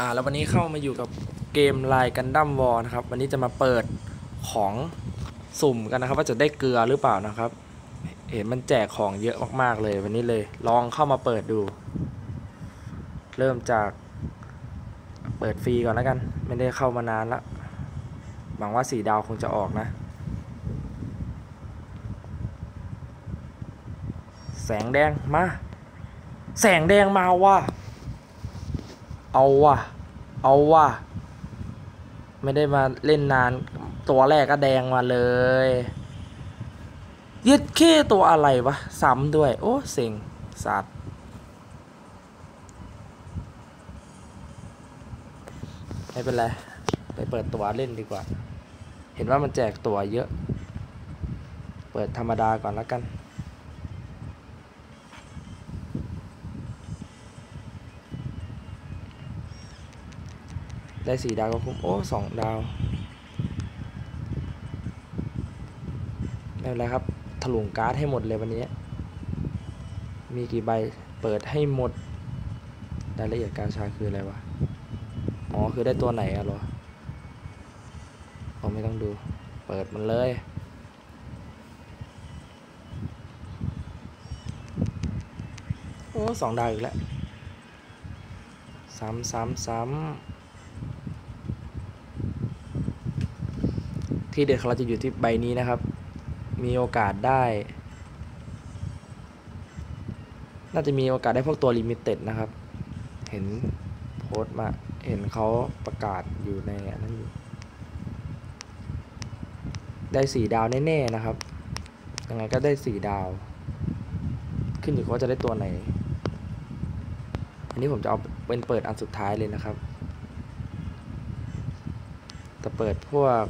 อ่าแล้ววันนี้เข้ามาอยู่กับเกมไลน์กันดั้มวอลนะครับ วันนี้จะมาเปิดของสุ่มกันนะครับ ว่าจะได้เกลือหรือเปล่านะครับ เห็นมันแจกของเยอะมากๆเลย วันนี้เลยลองเข้ามาเปิดดู เริ่มจากเปิดฟรีก่อนแล้วกัน ไม่ได้เข้ามานานละหวังว่าสีดาวคงจะออกนะ แสงแดงมา แสงแดงมาว่ะ เอาว่ะ เอาว่ะ ไม่ได้มาเล่นนาน ตัวแรกก็แดงมาเลย ยึดเค้ตัวอะไรวะ ซ้ำด้วย โอ้เซ็งสัตว์ไม่เป็นไร ไปเปิดตัวเล่นดีกว่า เห็นว่ามันแจกตัวเยอะ เปิดธรรมดาก่อนแล้วกัน ได้สี่ดาวก็คุ้มโอ้สองดาวไม่เป็นไรครับถลุงการ์ดให้หมดเลยวันนี้ มีกี่ใบเปิดให้หมดรายละเอียดการชาคืออะไรวะอ๋อคือได้ตัวไหนอะหรอเราไม่ต้องดู เปิดมันเลย โอ้สองดาวอีกแล้วซ้ำซ้ำซ้ำ ที่เด็ดของเราจะอยู่ที่ใบนี้นะครับ มีโอกาสได้ น่าจะมีโอกาสได้พวกตัวลิมิเต็ดนะครับ เห็นโพสต์มา เห็นเขาประกาศอยู่ในนั้นอยู่ ได้สี่ดาวแน่ๆนะครับ ยังไงก็ได้สี่ดาว ขึ้นอยู่กับว่าจะได้ตัวไหน อันนี้ผมจะเอาเป็นเปิดอันสุดท้ายเลยนะครับ แต่เปิดพวก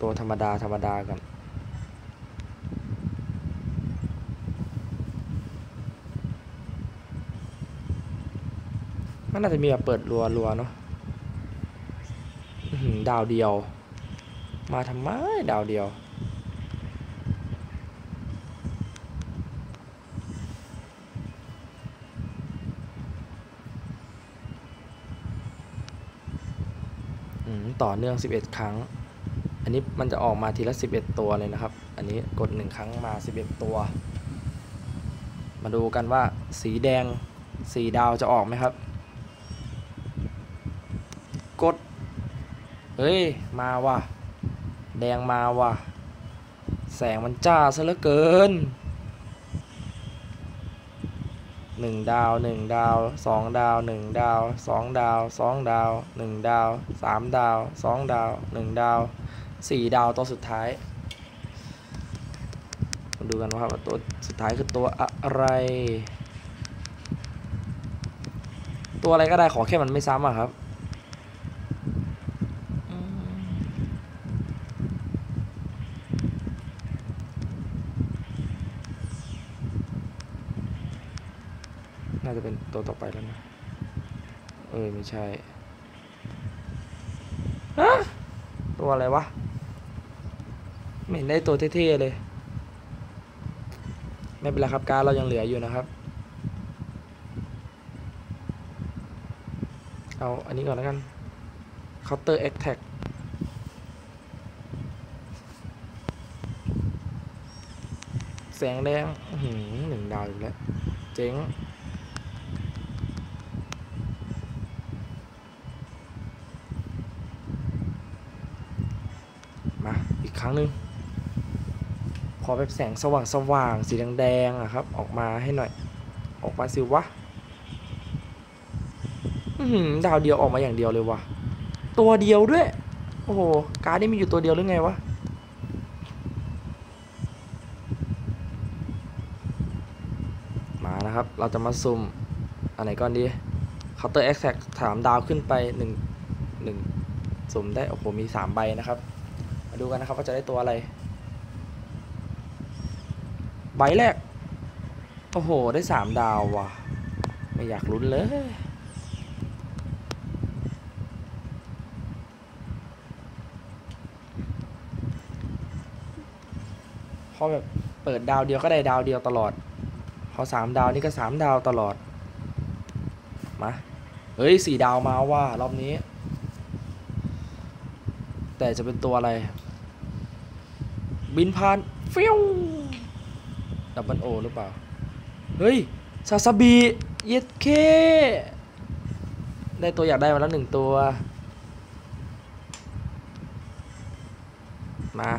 ตัวธรรมดาธรรมดากันมันน่าจะมีแบบเปิดรัวรัวเนาะดาวเดียว มาทำไมดาวเดียวต่อเนื่อง 11 ครั้ง อันนี้มันจะออกมาทีละ 11 ตัวเลยนะครับ อันนี้กด 1 ครั้งมา 11 ตัว มาดูกันว่าสีแดงสีดาวจะออกไหมครับ กด เฮ้ย มาว่ะ แดงมาว่ะ แสงมันจ้าซะเหลือเกินหนึ่งดาวหนึ่งดาวสองดาวหนึ่งดาวสองดาวสองดาวหนึ่งดาวสามดาวสองดาวหนึ่งดาว สี่ดาวตัวสุดท้ายมาดูกันว่าตัวสุดท้ายคือตัวอะไร ตัวอะไรก็ได้ขอแค่มันไม่ซ้ำอะครับน่าจะเป็นตัวต่อไปแล้วนะ เออไม่ใช่ ฮะ ตัวอะไรวะ ไม่เห็นได้ตัวเท่ๆเลย ไม่เป็นไรครับการเรายังเหลืออยู่นะครับ เอาอันนี้ก่อนแล้วกัน counter attack แสงแดงหืหนึ่งดาวอีกแล้ว เจ๋งมาอีกครั้งหนึ่ง อแบบแสงสว่างสว่างๆสีแดงๆอะครับ ออกมาให้หน่อย ออกมาสิวะดาวเดียวออกมาอย่างเดียวเลยวะตัวเดียวด้วย โอ้โห การ์ดนี่มีอยู่ตัวเดียวหรือไงวะมานะครับ เราจะมาซุ่มอันไหนก่อนดี Counter Attack ถามดาวขึ้นไปหนึ่งหนึ่งสุ่มได้ โอ้โห มีสามใบนะครับ มาดูกันนะครับว่าจะได้ตัวอะไร ใบแรก โอ้โห ได้สามดาวว่ะ ไม่อยากลุ้นเลย พอแบบเปิดดาวเดียวก็ได้ดาวเดียวตลอด พอสามดาวนี่ก็สามดาวตลอด มา เฮ้ยสี่ดาวมาว่ารอบนี้ แต่จะเป็นตัวอะไร บินผ่านฟิว ดับเบิลโอหรือเปล่า เฮ้ย ซาซาบิเย็ดเค ได้ตัวอยากได้มาแล้วหนึ่งตัว มา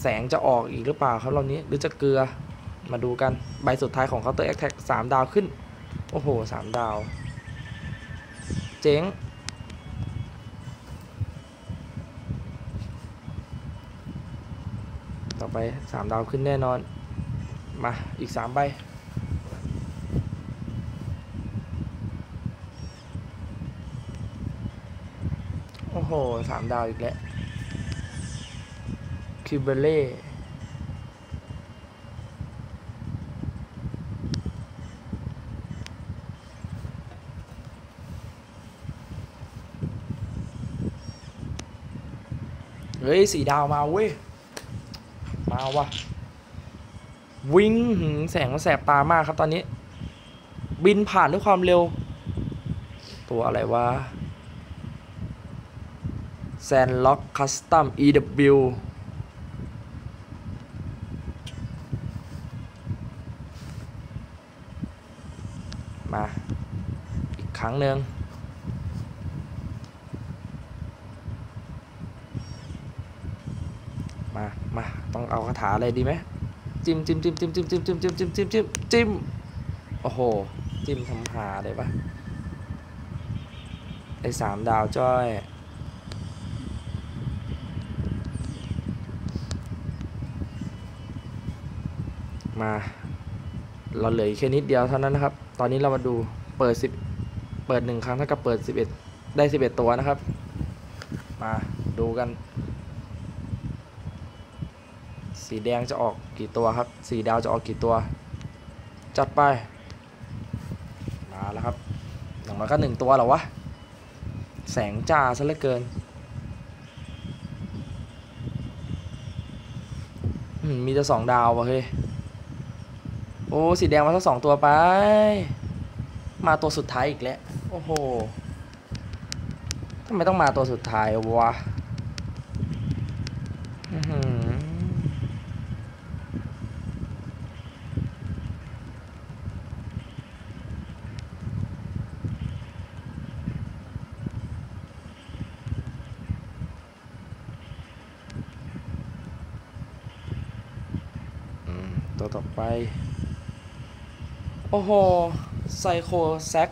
แสงจะออกอีกหรือเปล่าครับรอบนี้ หรือจะเกลือ มาดูกัน ใบสุดท้ายของ Counter Attack 3ดาวขึ้น โอ้โห3ดาว เจ๋ง ต่อไป3ดาวขึ้นแน่นอน มาอีก3ใบโอ้โห3ดาวอีกแล้วคิวเบเล่เฮ้ยสีดาวมาเว้ย มาวะวิ่งแสงมันแสบตามากครับตอนนี้ บินผ่านด้วยความเร็ว ตัวอะไรวะแซนล็อกคัสตัม EW มา อีกครั้งหนึ่ง มามาต้องเอาคาถาอะไรดีไหมจิ้มจิ้มจิ้มจิ้มจิ้มจิ้มจิ้มจิ้มจิ้มจิ้มจิ้มจิ้มโอ้โห จิ้มทำหาเลยปะไอ้สามดาวจ้อย มา เราเหลือแค่นิดเดียวเท่านั้นนะครับ ตอนนี้เรามาดูเปิดสิบเปิดหนึ่งครั้งเท่ากับเปิดสิบเอ็ดได้สิบเอ็ดตัวนะครับ มาดูกัน สีแดงจะออกกี่ตัวครับ สีดาวจะออกกี่ตัว จัดไป มาแล้วครับอย่างมันก็หนึ่งตัวหรอวะ แสงจ้าซะเหลือเกินอืมมีจะสองดาววะเฮ้ย โอ้ สีแดงมาสักสองตัวไป มาตัวสุดท้ายอีกแล้ว โอ้โหทำไมต้องมาตัวสุดท้ายวะ ตัวต่อไป โอ้โห ไซโคแซก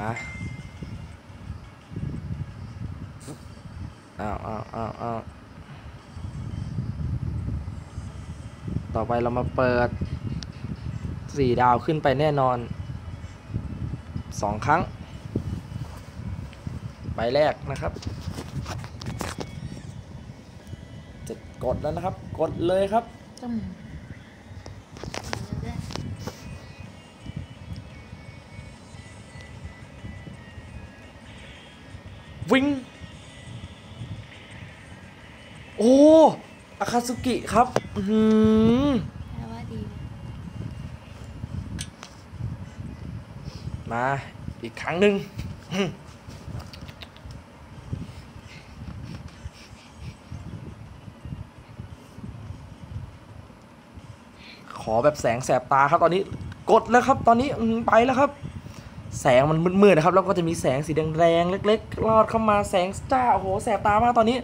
มาอ้าวอ้าวอ้าวอ้าวต่อไปเรามาเปิดสี่ดาวขึ้นไปแน่นอนสองครั้งใบแรกนะครับจะกดแล้วนะครับ กดเลยครับต้มวิ่งโอ้อาคาซุกิครับ อือหือแปลว่าดีมาอีกครั้งหนึ่ง ขอแบบแสงแสบตาครับตอนนี้กดแล้วครับ ตอนนี้ไปแล้วครับ แสงมันมืดๆนะครับ แล้วก็จะมีแสงสีแดงๆเล็กๆลอดเข้ามาแสงจ้าโอ้โหแสบตามากตอนนี้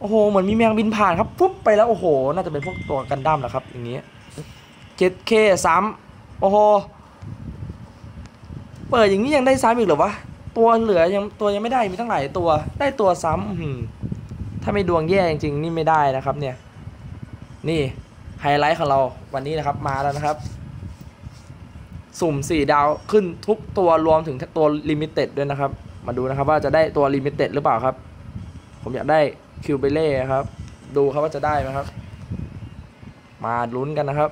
โอ้โหเหมือนมีแมงบินผ่านครับปุ๊บไปแล้วโอ้โห น่าจะเป็นพวกตัวกันดั้มนะครับ อย่างนี้เจ็ดเคซ้ำโอ้โหเปิดอย่างนี้ยังได้ซ้ำอีกเหรอวะตัวเหลือยังตัวยังไม่ได้มีตั้งหลายตัวได้ตัวซ้ำถ้าไม่ดวงแย่จริงๆนี่ไม่ได้นะครับ เนี่ย นี่ ไฮไลท์ของเราวันนี้นะครับมาแล้วนะครับ สุ่ม 4 ดาวขึ้นทุกตัวรวมถึงตัวลิมิเต็ดด้วยนะครับ มาดูนะครับว่าจะได้ตัวลิมิเต็ดหรือเปล่าครับ ผมอยากได้คิวเบเล่ครับ ดูครับว่าจะได้ไหมครับ มาลุ้นกันนะครับ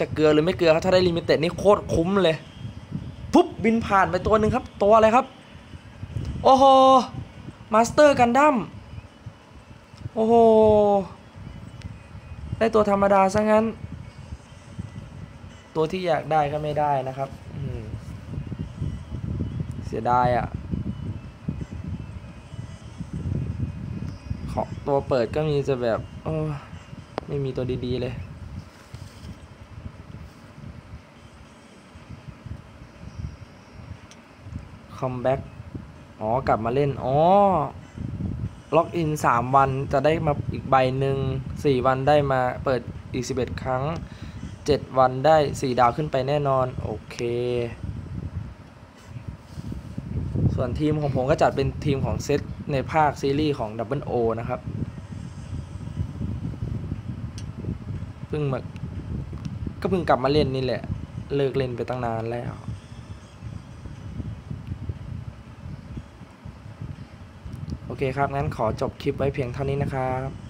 จะเกลือหรือไม่เกลือครับถ้าได้ลิมิเต็ดนี่โคตรคุ้มเลยปุ๊บบินผ่านไปตัวหนึ่งครับ ตัวอะไรครับ โอ้โหมาสเตอร์กันดั้มโอ้โห ได้ตัวธรรมดาซะงั้น ตัวที่อยากได้ก็ไม่ได้นะครับเสียดายอะ่ะขอตัวเปิดก็มีจะแบบโอ้ไม่มีตัวดีๆเลยคอมแบ็กอ๋อ กลับมาเล่น อ๋อ ล็อกอิน 3 วันจะได้มาอีกใบหนึ่ง4 วันได้มาเปิดอีก 11 ครั้ง 7 วันได้ 4 ดาวขึ้นไปแน่นอน โอเค ส่วนทีมของผมก็จัดเป็นทีมของเซตในภาคซีรีส์ของ Double O นะครับเพิ่งมาก็เพิ่งกลับมาเล่นนี่แหละ เลิกเล่นไปตั้งนานแล้ว โอ เคครับงั้นขอจบคลิปไว้เพียงเท่านี้นะครับ